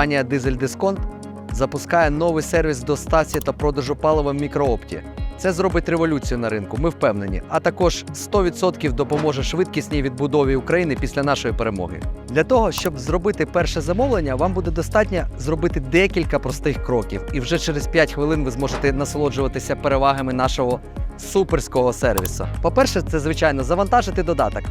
Компанія Дизель Дисконт запускає новий сервіс доставці та продажу палива в мікроопті. Це зробить революцію на ринку, ми впевнені. А також 100% допоможе швидкісній відбудові України після нашої перемоги. Для того, щоб зробити перше замовлення, вам буде достатньо зробити декілька простих кроків, і вже через 5 хвилин ви зможете насолоджуватися перевагами нашого суперського сервісу. По-перше, це звичайно завантажити додаток.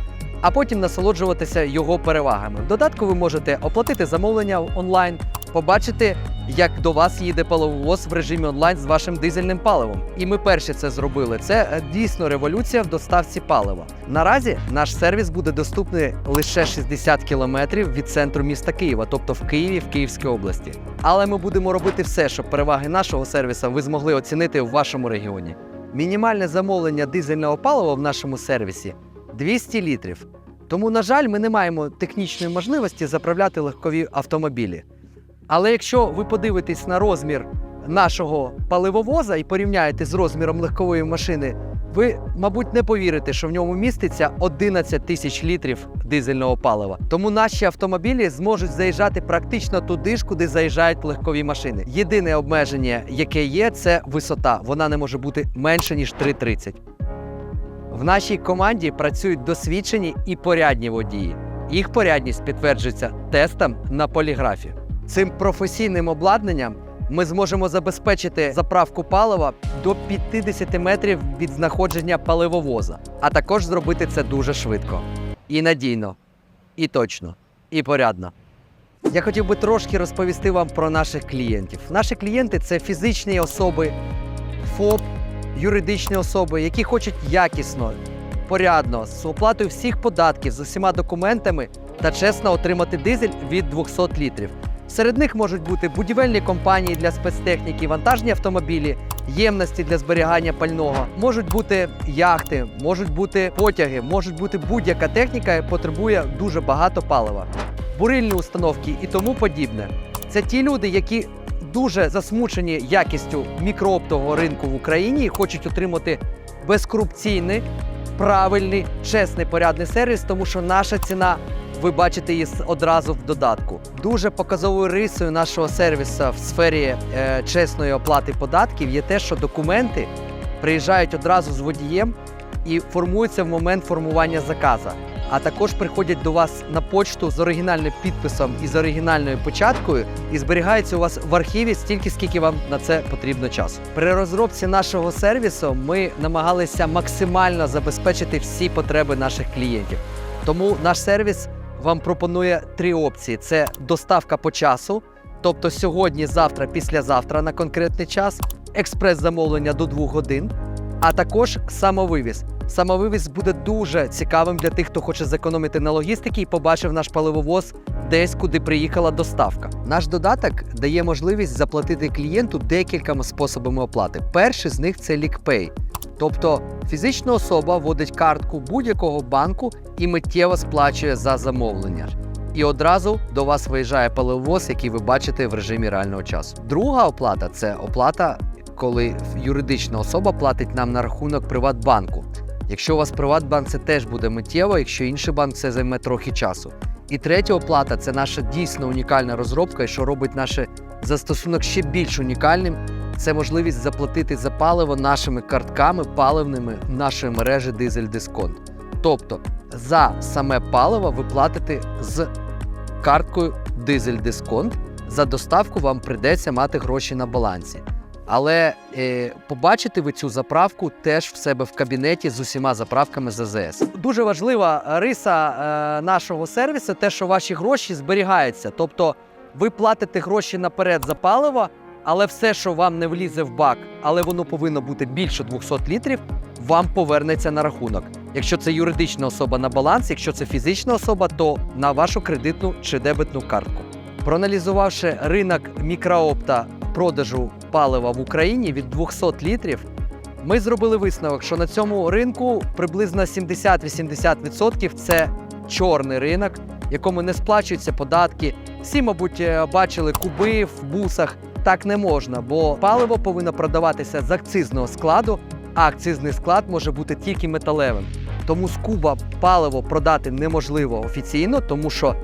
А потім насолоджуватися його перевагами. В додатку ви можете оплатити замовлення онлайн, побачити, як до вас їде паливовоз в режимі онлайн з вашим дизельним паливом. І ми перші це зробили. Це е, дійсно революція в доставці палива. Наразі наш сервіс буде доступний лише 60 кілометрів від центру міста Києва, тобто в Києві, в Київській області. Але ми будемо робити все, щоб переваги нашого сервісу ви змогли оцінити в вашому регіоні. Мінімальне замовлення дизельного палива в нашому сервісі 200 літрів. Тому, на жаль, ми не маємо технічної можливості заправляти легкові автомобілі. Але якщо ви подивитесь на розмір нашого паливовоза і порівняєте з розміром легкової машини, ви, мабуть, не повірите, що в ньому міститься 11 тисяч літрів дизельного палива. Тому наші автомобілі зможуть заїжджати практично туди ж, куди заїжджають легкові машини. Єдине обмеження, яке є, це висота. Вона не може бути менше ніж 3,30. В нашій команді працюють досвідчені і порядні водії. Їх порядність підтверджується тестом на поліграфі. Цим професійним обладнанням ми зможемо забезпечити заправку палива до 50 метрів від знаходження паливовоза, а також зробити це дуже швидко, і надійно, і точно, і порядно. Я хотів би трошки розповісти вам про наших клієнтів. Наші клієнти це фізичні особи, ФОП, юридичні особи, які хочуть якісно, порядно, з оплатою всіх податків, з усіма документами та чесно отримати дизель від 200 літрів. Серед них можуть бути будівельні компанії для спецтехніки, вантажні автомобілі, ємності для зберігання пального, можуть бути яхти, можуть бути потяги, можуть бути будь-яка техніка, яка потребує дуже багато палива, бурильні установки і тому подібне. Це ті люди, які дуже засмучені якістю мікрооптового ринку в Україні і хочуть отримати безкорупційний, правильний, чесний, порядний сервіс, тому що наша ціна. Ви бачите її одразу в додатку. Дуже показовою рисою нашого сервісу в сфері е, чесної оплати податків є те, що документи приїжджають одразу з водієм і формуються в момент формування заказа. А також приходять до вас на почту з оригінальним підписом і з оригінальною початкою, і зберігаються у вас в архіві стільки, скільки вам на це потрібно часу. При розробці нашого сервісу ми намагалися максимально забезпечити всі потреби наших клієнтів. Тому наш сервіс вам пропонує три опції: це доставка по часу, тобто сьогодні, завтра, післязавтра на конкретний час, експрес-замовлення до 2 годин, а також самовивіз. Самовивіз буде дуже цікавим для тих, хто хоче зекономити на логістиці і побачив наш паливовоз десь, куди приїхала доставка. Наш додаток дає можливість заплатити клієнту декількома способами оплати. Перший з них це LickPay. Тобто фізична особа вводить картку будь-якого банку і миттєво сплачує за замовлення. І одразу до вас виїжджає паливоз, який ви бачите в режимі реального часу. Друга оплата це оплата, коли юридична особа платить нам на рахунок Приватбанку. Якщо у вас Приватбанк, це теж буде миттєво, якщо інший банк це займе трохи часу. І третя оплата це наша дійсно унікальна розробка, що робить наш застосунок ще більш унікальним. Це можливість заплатити за паливо нашими картками паливними нашої мережі Дизель Дисконт. Тобто за саме паливо ви платите з карткою Дизель Дисконт. За доставку вам прийдеться мати гроші на балансі. Але е, побачите ви цю заправку теж в себе в кабінеті з усіма заправками з АЗС. Дуже важлива риса е, нашого сервісу, те, що ваші гроші зберігаються. Тобто ви платите гроші наперед за паливо, але все, що вам не влізе в бак, але воно повинно бути більше 200 літрів, вам повернеться на рахунок. Якщо це юридична особа на баланс, якщо це фізична особа, то на вашу кредитну чи дебетну картку. Проаналізувавши ринок мікроопта продажу палива в Україні від 200 літрів, ми зробили висновок, що на цьому ринку приблизно 70-80% це чорний ринок, якому не сплачуються податки. Всі, мабуть, е, бачили куби в бусах. Так не можна, бо паливо повинно продаватися з акцизного складу, а акцизний склад може бути тільки металевим. Тому з куба паливо продати неможливо офіційно, тому що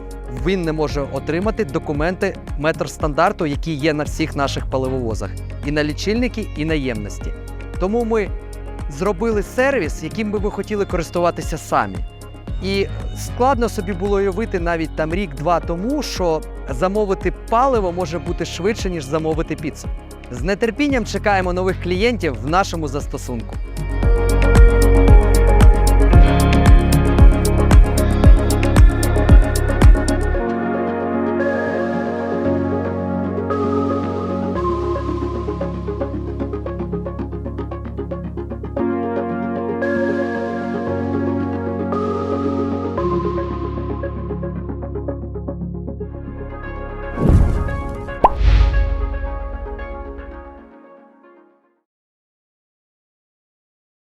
він не може отримати документи метростандарту, які є на всіх наших паливовозах, і на лічильники, і на ємності. Тому ми зробили сервіс, яким би ми хотіли користуватися самі. І складно собі було уявити навіть там рік-два тому, що замовити паливо може бути швидше, ніж замовити піцу. З нетерпінням чекаємо нових клієнтів в нашому застосунку.